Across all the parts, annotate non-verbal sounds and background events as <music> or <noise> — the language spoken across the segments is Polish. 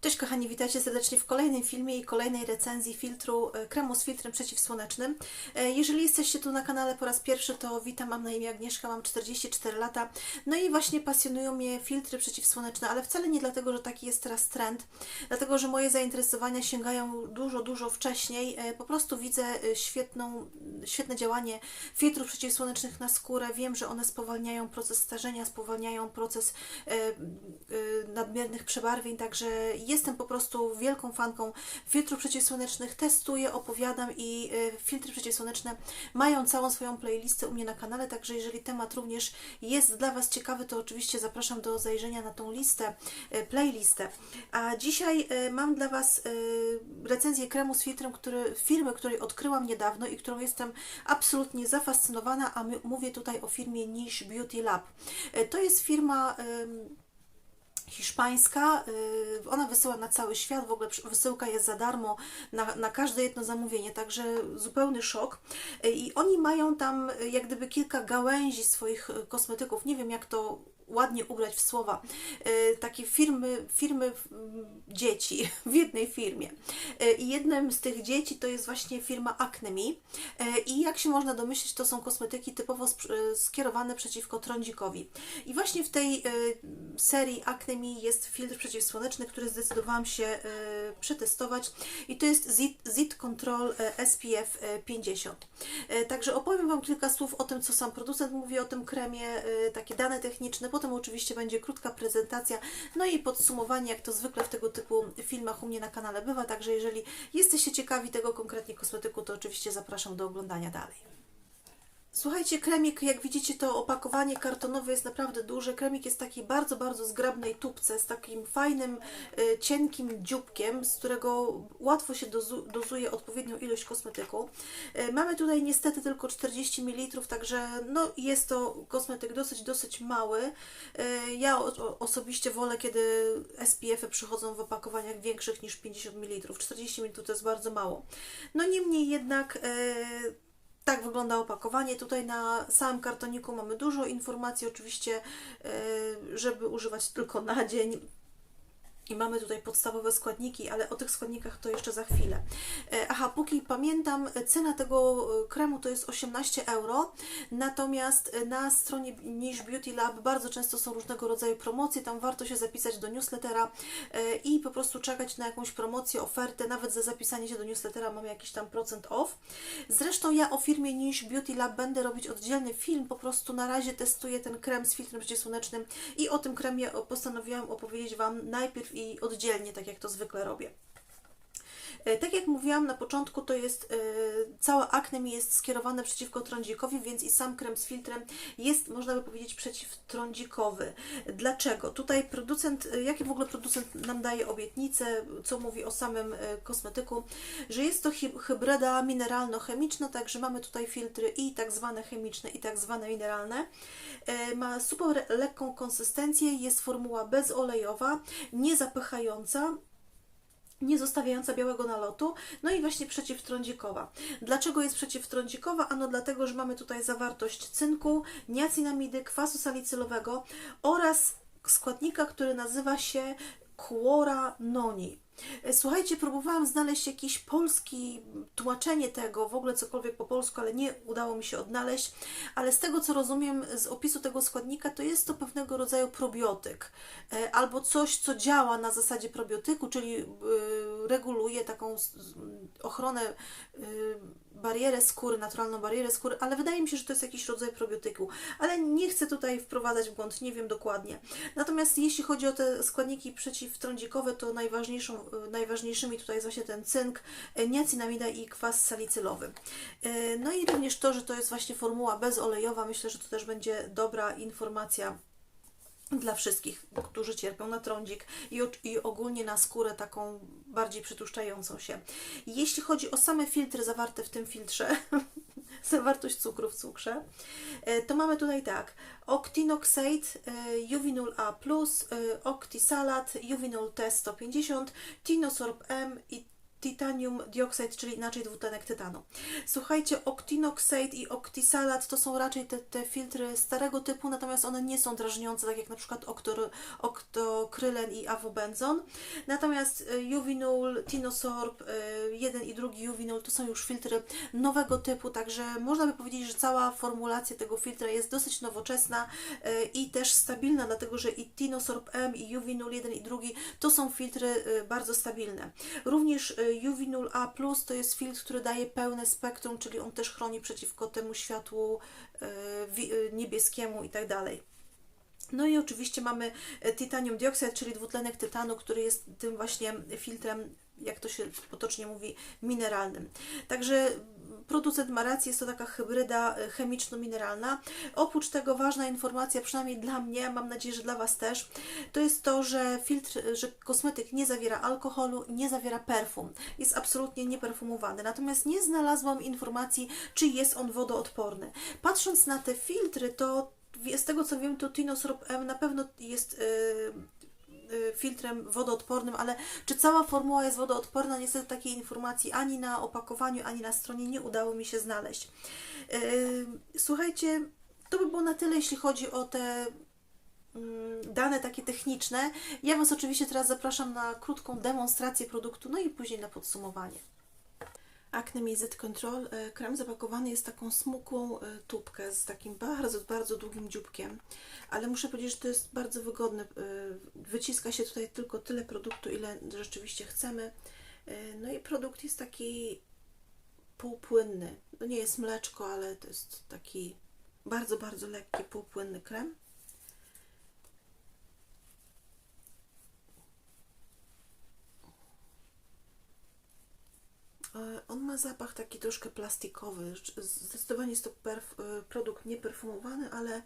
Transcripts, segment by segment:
Cześć kochani, witajcie serdecznie w kolejnym filmie i kolejnej recenzji filtru e, kremu z filtrem przeciwsłonecznym. E, Jeżeli jesteście tu na kanale po raz pierwszy, to witam, mam na imię Agnieszka, mam 44 lata. No i właśnie pasjonują mnie filtry przeciwsłoneczne, ale wcale nie dlatego, że taki jest teraz trend, dlatego, że moje zainteresowania sięgają dużo, dużo wcześniej. E, Po prostu widzę świetną, świetne działanie filtrów przeciwsłonecznych na skórę. Wiem, że one spowalniają proces starzenia, spowalniają proces nadmiernych przebarwień, także jestem po prostu wielką fanką filtrów przeciwsłonecznych, testuję, opowiadam i e, filtry przeciwsłoneczne mają całą swoją playlistę u mnie na kanale, także jeżeli temat również jest dla Was ciekawy, to oczywiście zapraszam do zajrzenia na tą listę, e, playlistę. A dzisiaj e, mam dla Was recenzję kremu z filtrem, który, firmy, której odkryłam niedawno i którą jestem absolutnie zafascynowana, a mówię tutaj o firmie Niche Beauty Lab. To jest firma... hiszpańska. y, Ona wysyła na cały świat, w ogóle wysyłka jest za darmo na, na każde jedno zamówienie, także zupełny szok. Y, I oni mają tam y, jak gdyby kilka gałęzi swoich kosmetyków. Nie wiem, jak to ładnie ubrać w słowa. Y, Takie firmy, firmy mm, dzieci <laughs> w jednej firmie. Y, I jednym z tych dzieci to jest właśnie firma Acnemi. Y, I jak się można domyślić, to są kosmetyki typowo skierowane przeciwko trądzikowi. I właśnie w tej serii Acnemi jest filtr przeciwsłoneczny, który zdecydowałam się przetestować i to jest Zit, Zit Control SPF y, 50. Y, Także opowiem Wam kilka słów o tym, co sam producent mówi o tym kremie, takie dane techniczne, potem oczywiście będzie krótka prezentacja, no i podsumowanie, jak to zwykle w tego typu filmach u mnie na kanale bywa, także jeżeli jesteście ciekawi tego konkretnie kosmetyku, to oczywiście zapraszam do oglądania dalej. Słuchajcie, kremik, jak widzicie, to opakowanie kartonowe jest naprawdę duże. Kremik jest taki bardzo, bardzo zgrabnej tubce, z takim fajnym, y, cienkim dzióbkiem, z którego łatwo się dozu dozuje odpowiednią ilość kosmetyku. Y, mamy tutaj niestety tylko 40 ml, także no, jest to kosmetyk dosyć, dosyć mały. Y, ja osobiście wolę, kiedy SPF-y przychodzą w opakowaniach większych niż 50 ml. 40 ml to jest bardzo mało. No niemniej jednak... Tak wygląda opakowanie. Tutaj na samym kartoniku mamy dużo informacji, oczywiście, e, żeby używać tylko na dzień. I mamy tutaj podstawowe składniki, ale o tych składnikach to jeszcze za chwilę. E, Aha, póki pamiętam, cena tego e, kremu to jest 18 euro, natomiast e, na stronie Niche Beauty Lab bardzo często są różnego rodzaju promocje, tam warto się zapisać do newslettera i po prostu czekać na jakąś promocję, ofertę, nawet za zapisanie się do newslettera mamy jakiś tam procent off. Zresztą ja o firmie Niche Beauty Lab będę robić oddzielny film, po prostu na razie testuję ten krem z filtrem przeciwsłonecznym i o tym kremie postanowiłam opowiedzieć Wam najpierw i oddzielnie, tak jak to zwykle robię. E, Tak jak mówiłam na początku, to jest e, całe akne mi jest skierowane przeciwko trądzikowi, więc i sam krem z filtrem jest, można by powiedzieć, przeciwtrądzikowy. Dlaczego? Tutaj producent, e, jaki w ogóle producent nam daje obietnicę, co mówi o samym kosmetyku, że jest to hy- hybryda mineralno-chemiczna, także mamy tutaj filtry i tak zwane chemiczne, i tak zwane mineralne. Ma super lekką konsystencję, jest formuła bezolejowa, niezapychająca, nie zostawiająca białego nalotu, no i właśnie przeciwtrądzikowa. Dlaczego jest przeciwtrądzikowa? Ano dlatego, że mamy tutaj zawartość cynku, niacinamidy, kwasu salicylowego oraz składnika, który nazywa się quoranoni. Słuchajcie, próbowałam znaleźć jakieś polskie tłumaczenie tego, w ogóle cokolwiek po polsku, ale nie udało mi się odnaleźć. Ale z tego, co rozumiem z opisu tego składnika, to jest to pewnego rodzaju probiotyk e, albo coś, co działa na zasadzie probiotyku, czyli y, reguluje taką ochronę, barierę skóry, naturalną barierę skóry, ale wydaje mi się, że to jest jakiś rodzaj probiotyku. Ale nie chcę tutaj wprowadzać w błąd, nie wiem dokładnie. Natomiast jeśli chodzi o te składniki przeciwtrądzikowe, to najważniejszą, najważniejszymi tutaj jest właśnie ten cynk, y, niacinamida i kwas salicylowy. Y, No i również to, że to jest właśnie formuła bezolejowa, myślę, że to też będzie dobra informacja dla wszystkich, którzy cierpią na trądzik i, i ogólnie na skórę taką bardziej przytłuszczającą się. Jeśli chodzi o same filtry zawarte w tym filtrze, <laughs> zawartość cukru w cukrze, e, to mamy tutaj tak, Octinoxate, e, Juvinol A+, e, Octisalat, Juvinol T 150, Tinosorb M i titanium dioxide, czyli inaczej dwutlenek tytanu. Słuchajcie, Octinoxide i Octisalat to są raczej te, te filtry starego typu, natomiast one nie są drażniące, tak jak na przykład Octor, Octokrylen i Avobenzon. Natomiast y, Uvinul, Tinosorb, y, jeden i drugi Uvinul to są już filtry nowego typu, także można by powiedzieć, że cała formulacja tego filtra jest dosyć nowoczesna y, i też stabilna, dlatego że i Tinosorb M i Uvinul jeden i drugi to są filtry bardzo stabilne. Również Uvinul A+, to jest filtr, który daje pełne spektrum, czyli on też chroni przeciwko temu światłu niebieskiemu i tak dalej. No i oczywiście mamy titanium dioxide, czyli dwutlenek tytanu, który jest tym właśnie filtrem, jak to się potocznie mówi, mineralnym. Także producent ma rację, jest to taka hybryda chemiczno-mineralna. Oprócz tego ważna informacja, przynajmniej dla mnie, mam nadzieję, że dla Was też, to jest to, że filtr, że kosmetyk nie zawiera alkoholu, nie zawiera perfum. Jest absolutnie nieperfumowany. Natomiast nie znalazłam informacji, czy jest on wodoodporny. Patrząc na te filtry, to z tego co wiem, to Tinosorb M na pewno jest yy, filtrem wodoodpornym, ale czy cała formuła jest wodoodporna? Niestety takiej informacji ani na opakowaniu, ani na stronie nie udało mi się znaleźć. Yy, słuchajcie, to by było na tyle, jeśli chodzi o te mm, dane takie techniczne. Ja Was oczywiście teraz zapraszam na krótką demonstrację produktu, no i później na podsumowanie. Acne Z Control. E, krem zapakowany jest taką smukłą e, tubkę z takim bardzo, bardzo długim dzióbkiem, ale muszę powiedzieć, że to jest bardzo wygodne. E, wyciska się tutaj tylko tyle produktu, ile rzeczywiście chcemy. No i produkt jest taki półpłynny. No nie jest mleczko, ale to jest taki bardzo, bardzo lekki, półpłynny krem. On ma zapach taki troszkę plastikowy. Zdecydowanie jest to e, produkt nieperfumowany, ale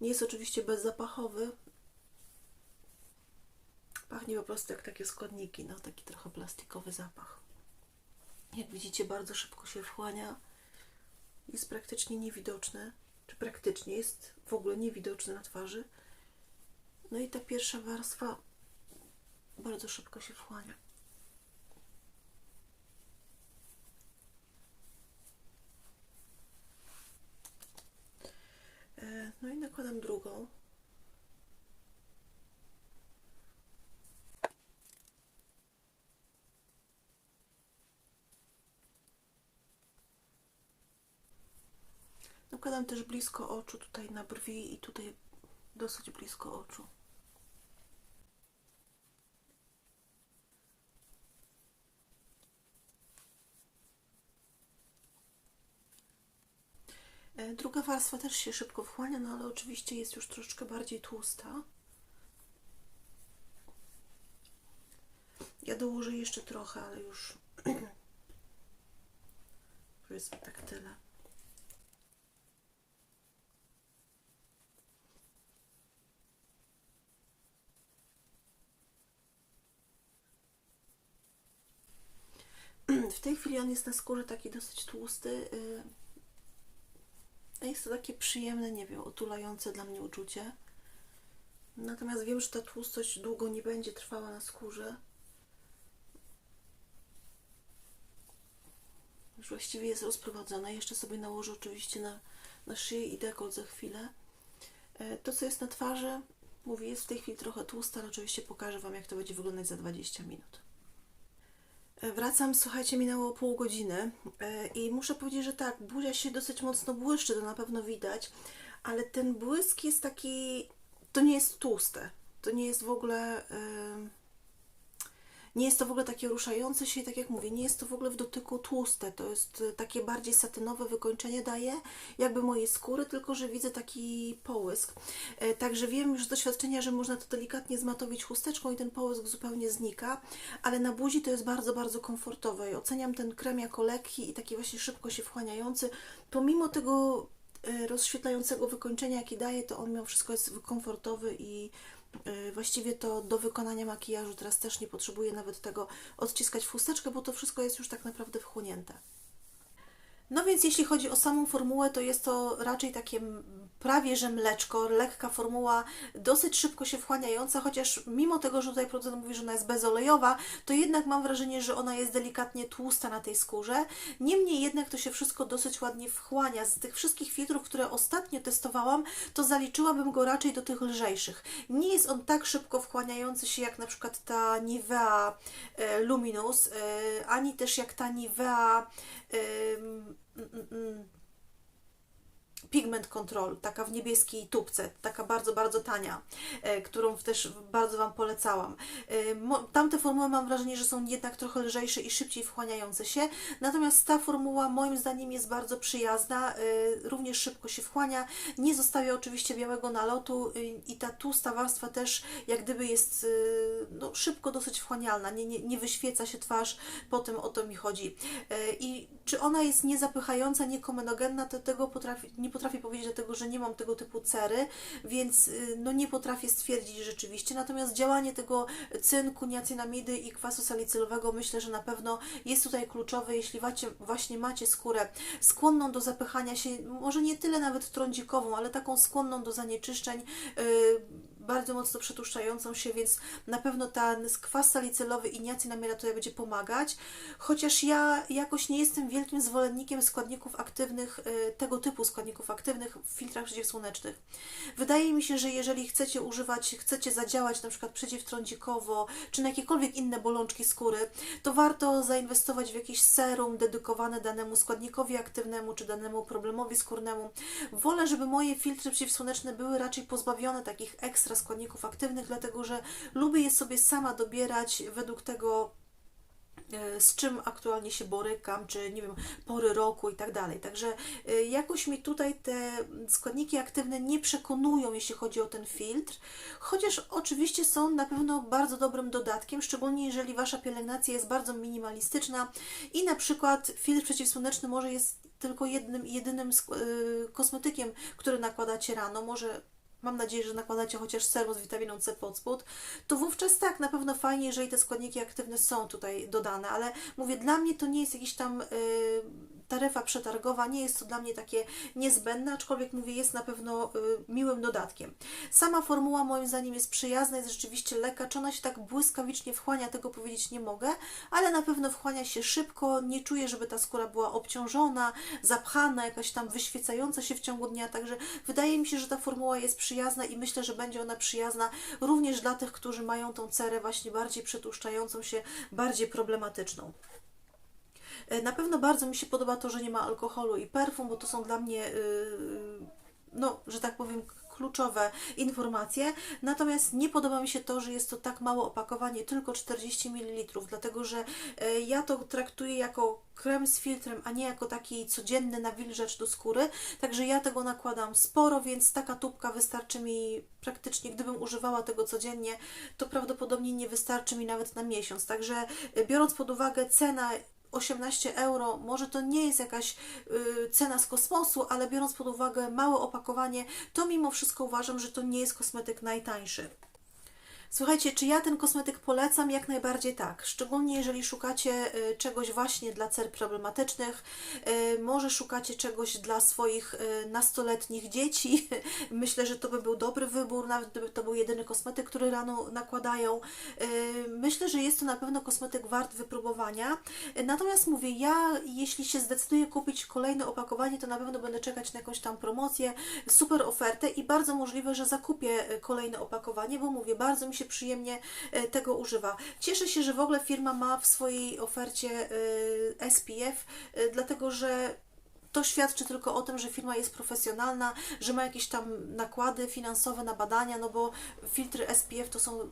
nie jest oczywiście bezzapachowy. Pachnie po prostu jak takie składniki, no taki trochę plastikowy zapach. Jak widzicie, bardzo szybko się wchłania. Jest praktycznie niewidoczny, czy praktycznie jest w ogóle niewidoczny na twarzy. No i ta pierwsza warstwa bardzo szybko się wchłania. No i nakładam drugą. Nakładam też blisko oczu, tutaj na brwi i tutaj dosyć blisko oczu. Druga warstwa też się szybko wchłania, no ale oczywiście jest już troszeczkę bardziej tłusta. Ja dołożę jeszcze trochę, ale już <clears throat> powiedzmy tak tyle. <clears throat> W tej chwili on jest na skórze taki dosyć tłusty. Jest to takie przyjemne, nie wiem, otulające dla mnie uczucie. Natomiast wiem, że ta tłustość długo nie będzie trwała na skórze. Już właściwie jest rozprowadzona. Jeszcze sobie nałożę oczywiście na, na szyję i dekolt za chwilę. E, to, co jest na twarzy, mówię, jest w tej chwili trochę tłuste, ale oczywiście pokażę Wam, jak to będzie wyglądać za 20 minut. Wracam, słuchajcie, minęło pół godziny e, i muszę powiedzieć, że tak, buzia się dosyć mocno błyszczy, to na pewno widać, ale ten błysk jest taki, to nie jest tłuste, to nie jest w ogóle... Nie jest to w ogóle takie ruszające się, tak jak mówię, nie jest to w ogóle w dotyku tłuste, to jest e, takie bardziej satynowe wykończenie daje, jakby mojej skóry, tylko że widzę taki połysk. E, także wiem już z doświadczenia, że można to delikatnie zmatowić chusteczką i ten połysk zupełnie znika, ale na buzi to jest bardzo, bardzo komfortowe. I oceniam ten krem jako lekki i taki właśnie szybko się wchłaniający, pomimo tego e, rozświetlającego wykończenia, jaki daje, to on mimo wszystko jest komfortowy i właściwie to do wykonania makijażu teraz też nie potrzebuję nawet tego odciskać w chusteczkę, bo to wszystko jest już tak naprawdę wchłonięte. No więc jeśli chodzi o samą formułę, to jest to raczej takie prawie że mleczko, lekka formuła, dosyć szybko się wchłaniająca, chociaż mimo tego, że tutaj producent mówi, że ona jest bezolejowa, to jednak mam wrażenie, że ona jest delikatnie tłusta na tej skórze. Niemniej jednak to się wszystko dosyć ładnie wchłania. Z tych wszystkich filtrów, które ostatnio testowałam, to zaliczyłabym go raczej do tych lżejszych. Nie jest on tak szybko wchłaniający się jak na przykład ta Nivea e, Luminous, e, ani też jak ta Nivea Um, mm, mm, mm. Pigment Control, taka w niebieskiej tubce, taka bardzo, bardzo tania, e, którą też bardzo Wam polecałam. E, Tamte formuły mam wrażenie, że są jednak trochę lżejsze i szybciej wchłaniające się, natomiast ta formuła moim zdaniem jest bardzo przyjazna, e, również szybko się wchłania, nie zostawia oczywiście białego nalotu i ta tłusta warstwa też jak gdyby jest no, szybko dosyć wchłanialna, nie, nie, nie wyświeca się twarz, po tym o to mi chodzi. I czy ona jest niezapychająca, niekomenogenna, to tego potrafi, nie potrafię powiedzieć, dlatego że nie mam tego typu cery, więc y, no nie potrafię stwierdzić rzeczywiście. Natomiast działanie tego cynku, niacinamidy i kwasu salicylowego myślę, że na pewno jest tutaj kluczowe, jeśli wacie, właśnie macie skórę skłonną do zapychania się, może nie tyle nawet trądzikową, ale taką skłonną do zanieczyszczeń, y, bardzo mocno przetłuszczającą się, więc na pewno ten kwas salicylowy i niacinamida tutaj będzie pomagać. Chociaż ja jakoś nie jestem wielkim zwolennikiem składników aktywnych, y, tego typu składników aktywnych w filtrach przeciwsłonecznych. Wydaje mi się, że jeżeli chcecie używać, chcecie zadziałać na przykład przeciwtrądzikowo, czy na jakiekolwiek inne bolączki skóry, to warto zainwestować w jakieś serum dedykowane danemu składnikowi aktywnemu, czy danemu problemowi skórnemu. Wolę, żeby moje filtry przeciwsłoneczne były raczej pozbawione takich ekstra składników aktywnych, dlatego że lubię je sobie sama dobierać według tego, e, z czym aktualnie się borykam, czy nie wiem, pory roku i tak dalej. Także e, jakoś mi tutaj te składniki aktywne nie przekonują, jeśli chodzi o ten filtr, chociaż oczywiście są na pewno bardzo dobrym dodatkiem, szczególnie jeżeli Wasza pielęgnacja jest bardzo minimalistyczna i na przykład filtr przeciwsłoneczny może jest tylko jednym, jedynym e, kosmetykiem, który nakładacie rano, może mam nadzieję, że nakładacie chociaż serum z witaminą C pod spód, to wówczas tak, na pewno fajnie, jeżeli te składniki aktywne są tutaj dodane, ale mówię, dla mnie to nie jest jakiś tam y, taryfa przetargowa, nie jest to dla mnie takie niezbędne, aczkolwiek mówię, jest na pewno y, miłym dodatkiem. Sama formuła moim zdaniem jest przyjazna, jest rzeczywiście lekka, czy ona się tak błyskawicznie wchłania, tego powiedzieć nie mogę, ale na pewno wchłania się szybko, nie czuję, żeby ta skóra była obciążona, zapchana, jakaś tam wyświecająca się w ciągu dnia, także wydaje mi się, że ta formuła jest przyjazna i myślę, że będzie ona przyjazna również dla tych, którzy mają tą cerę właśnie bardziej przetłuszczającą się, bardziej problematyczną. E, Na pewno bardzo mi się podoba to, że nie ma alkoholu i perfum, bo to są dla mnie, yy, no, że tak powiem, kluczowe informacje. Natomiast nie podoba mi się to, że jest to tak mało opakowanie, tylko 40 ml, dlatego że e, ja to traktuję jako krem z filtrem, a nie jako taki codzienny nawilżacz do skóry. Także ja tego nakładam sporo, więc taka tubka wystarczy mi praktycznie, gdybym używała tego codziennie, to prawdopodobnie nie wystarczy mi nawet na miesiąc. Także e, biorąc pod uwagę cena 18 euro, może to nie jest jakaś y, cena z kosmosu, ale biorąc pod uwagę małe opakowanie, to mimo wszystko uważam, że to nie jest kosmetyk najtańszy. Słuchajcie, czy ja ten kosmetyk polecam? Jak najbardziej tak. Szczególnie jeżeli szukacie y, czegoś właśnie dla cer problematycznych, y, może szukacie czegoś dla swoich y, nastoletnich dzieci. <laughs> Myślę, że to by był dobry wybór, nawet gdyby to był jedyny kosmetyk, który rano nakładają. Myślę, że jest to na pewno kosmetyk wart wypróbowania. Natomiast mówię, ja jeśli się zdecyduję kupić kolejne opakowanie, to na pewno będę czekać na jakąś tam promocję, super ofertę i bardzo możliwe, że zakupię kolejne opakowanie, bo mówię, bardzo mi się przyjemnie y, tego używa. Cieszę się, że w ogóle firma ma w swojej ofercie y, SPF, y, dlatego że to świadczy tylko o tym, że firma jest profesjonalna, że ma jakieś tam nakłady finansowe na badania, no bo filtry SPF to są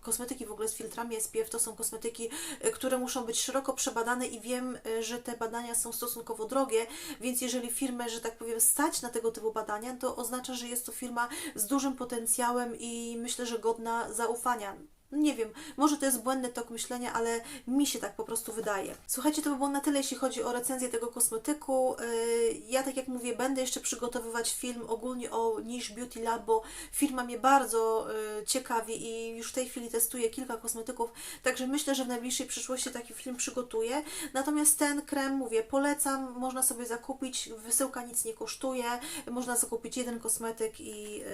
kosmetyki w ogóle z filtrami SPF to są kosmetyki, y, które muszą być szeroko przebadane i wiem, y, że te badania są stosunkowo drogie, więc jeżeli firmę, że tak powiem, stać na tego typu badania, to oznacza, że jest to firma z dużym potencjałem i myślę, że godna zaufania. Nie wiem, może to jest błędny tok myślenia, ale mi się tak po prostu wydaje. Słuchajcie, to by było na tyle, jeśli chodzi o recenzję tego kosmetyku. Yy, Ja, tak jak mówię, będę jeszcze przygotowywać film ogólnie o Niche Beauty Lab, bo firma mnie bardzo yy, ciekawi i już w tej chwili testuję kilka kosmetyków, także myślę, że w najbliższej przyszłości taki film przygotuję. Natomiast ten krem, mówię, polecam, można sobie zakupić, wysyłka nic nie kosztuje, można zakupić jeden kosmetyk i, yy,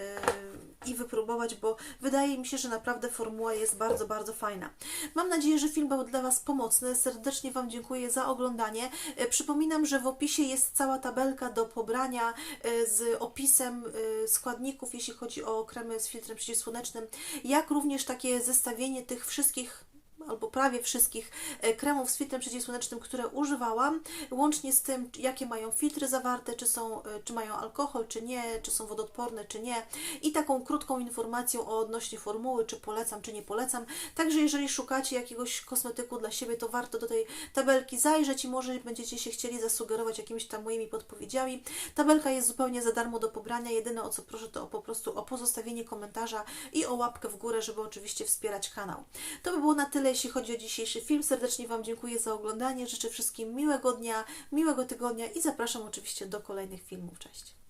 i wypróbować, bo wydaje mi się, że naprawdę formuła jest bardzo, bardzo fajna. Mam nadzieję, że film był dla Was pomocny. Serdecznie Wam dziękuję za oglądanie. E, Przypominam, że w opisie jest cała tabelka do pobrania e, z opisem e, składników, jeśli chodzi o kremy z filtrem przeciwsłonecznym, jak również takie zestawienie tych wszystkich albo prawie wszystkich e, kremów z filtrem przeciwsłonecznym, które używałam, łącznie z tym, jakie mają filtry zawarte, czy, są, e, czy mają alkohol, czy nie, czy są wodoodporne, czy nie i taką krótką informacją o odnośnie formuły, czy polecam, czy nie polecam. Także jeżeli szukacie jakiegoś kosmetyku dla siebie, to warto do tej tabelki zajrzeć i może będziecie się chcieli zasugerować jakimiś tam moimi podpowiedziami. Tabelka jest zupełnie za darmo do pobrania. Jedyne o co proszę to o, po prostu o pozostawienie komentarza i o łapkę w górę, żeby oczywiście wspierać kanał. To by było na tyle, jeśli chodzi o dzisiejszy film. Serdecznie Wam dziękuję za oglądanie. Życzę wszystkim miłego dnia, miłego tygodnia i zapraszam oczywiście do kolejnych filmów. Cześć!